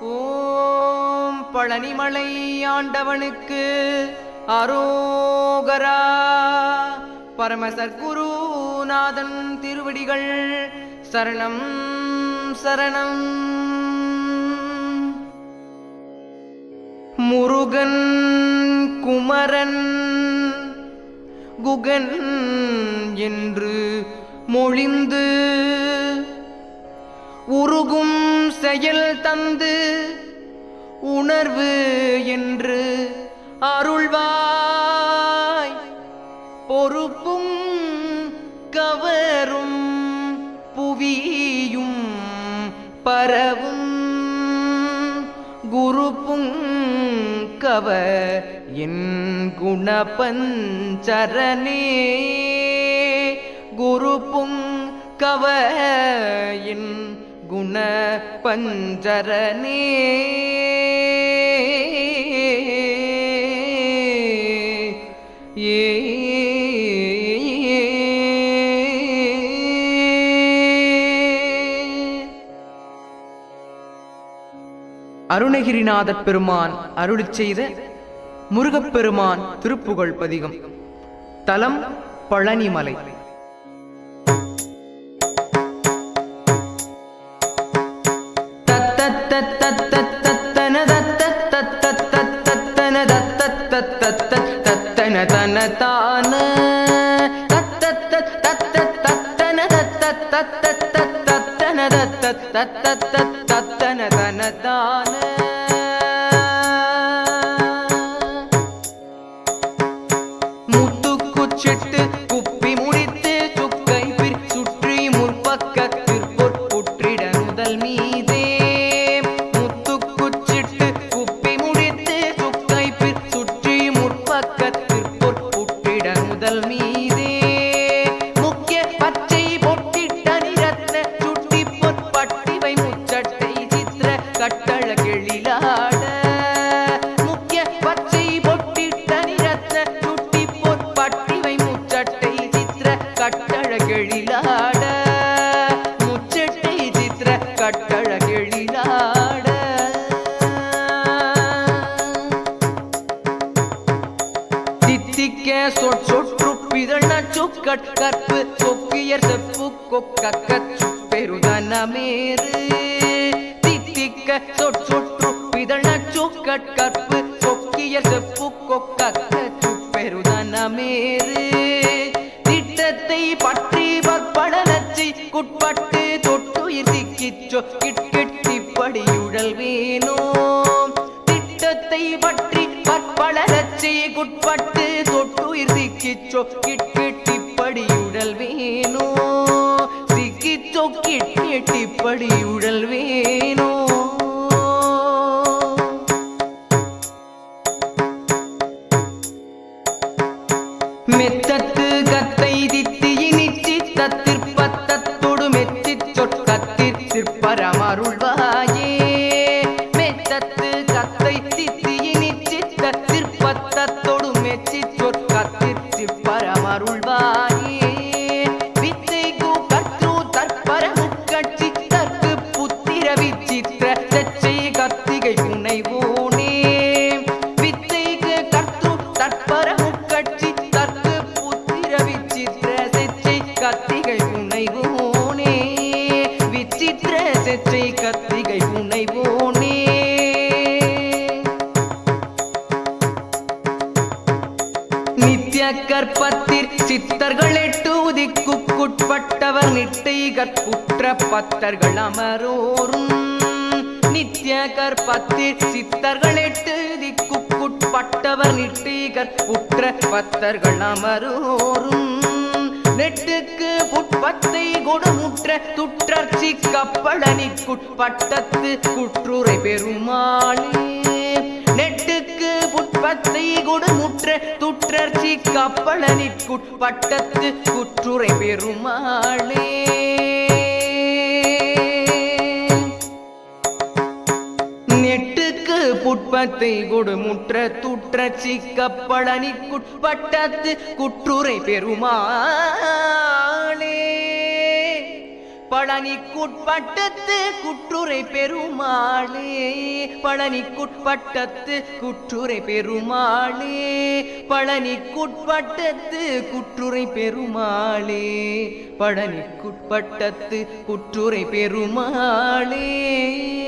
ஓம் பழனிமலை ஆண்டவனுக்கு அரோகரா. பரமசற்குருநாதன் திருவடிகள் சரணம் சரணம். முருகன் குமரன் குகன் என்று மொழிந்து உருகும் செயல் தந்து உணர்வு என்று அருள்வாய். பொறுப்பும் கவரும் புவியும் பரவும். குருப்பும் கவ என் குணபஞ்சரனே குருப்பும் கவ என் குண பஞ்சரனே. ஏ அருணகிரிநாதப் பெருமான் அருளி செய்த முருகப்பெருமான் திருப்புகழ் பதிகம். தலம் பழனிமலை. முத்துக்குச்சிட்டு குப்பி முடித்து சுக்கை சுற்றி முற்பக்கத்தில் பொற்புற்றிட முதல் மீதே கட்டழ கெழிலாட தித்திக்க செப்பு கொக்கக்க பெருதனமேறு தித்திக்க சொற் சொற்று பிதழ செப்பு கொக்கக்க பெருதனமேறு திட்டத்தை பற்றி பற்படலச்சி குட்பட்டு தொட்டுயிர் சிக்கிச்சோ சொக்கிட்டு வேணோம். திட்டத்தை பற்றி பற்பளரச்சி குட்பட்டு தொட்டுயிர் சிக்கிச்சோ கிட்கிட்டிப்படியுடல் வேணோ சிக்கிச்சோ கிட்கிட்டிப்படியுடல் வேணோ மெத்தத்து கத்தை தித்தியி செச்சை கத்திகை புனைவோனே வித்தைக்கு கத்து தற்பர முக்கட்சி தற்கு புத்திர விசித்திர செச்சை கத்திகை புனைவோனே விசித்திர செச்சை கத்திகை புனைவோனே நித்திய கற்பத்திற் சித்தர்கள் எட்டு உதிக்குட்பட்டவர் நிட்டை கற்புற்ற பத்தர்கள் அமரோரும். நித்திய கற்பத்திற் சித்தர்கள் எட்டு திக்குட்பட்டவர் நிட்டீகர் உற்ற பத்தர்கள் அமரோரும். நெட்டுக்கு புட்பத்தை கொடுமுற்ற துற்றர்ச்சி கப்பளனிக்குட்பட்டத்து குற்றுரை பெருமாளே. நெட்டுக்கு புட்பத்தை கொடுமுற்ற துற்றர்ச்சி கப்பளனிக்குட்பட்டத்து குற்றுரை பெருமாளே. நெட்டுக்கு கொடுமுற்ற துற்ற சிக்கப்பழனி குட்பட்டத்து குற்றுரை பெருமாளே. பழனிக்குட்பட்டத்து குற்றுரை பெருமாளே. பழனிக்குட்பட்டத்து குற்றுரை பெருமாளே. பழனிக்குட்பட்டத்து குற்றுரை பெருமாளே. பழனிக்குட்பட்டத்து குற்றுரை பெருமாளே.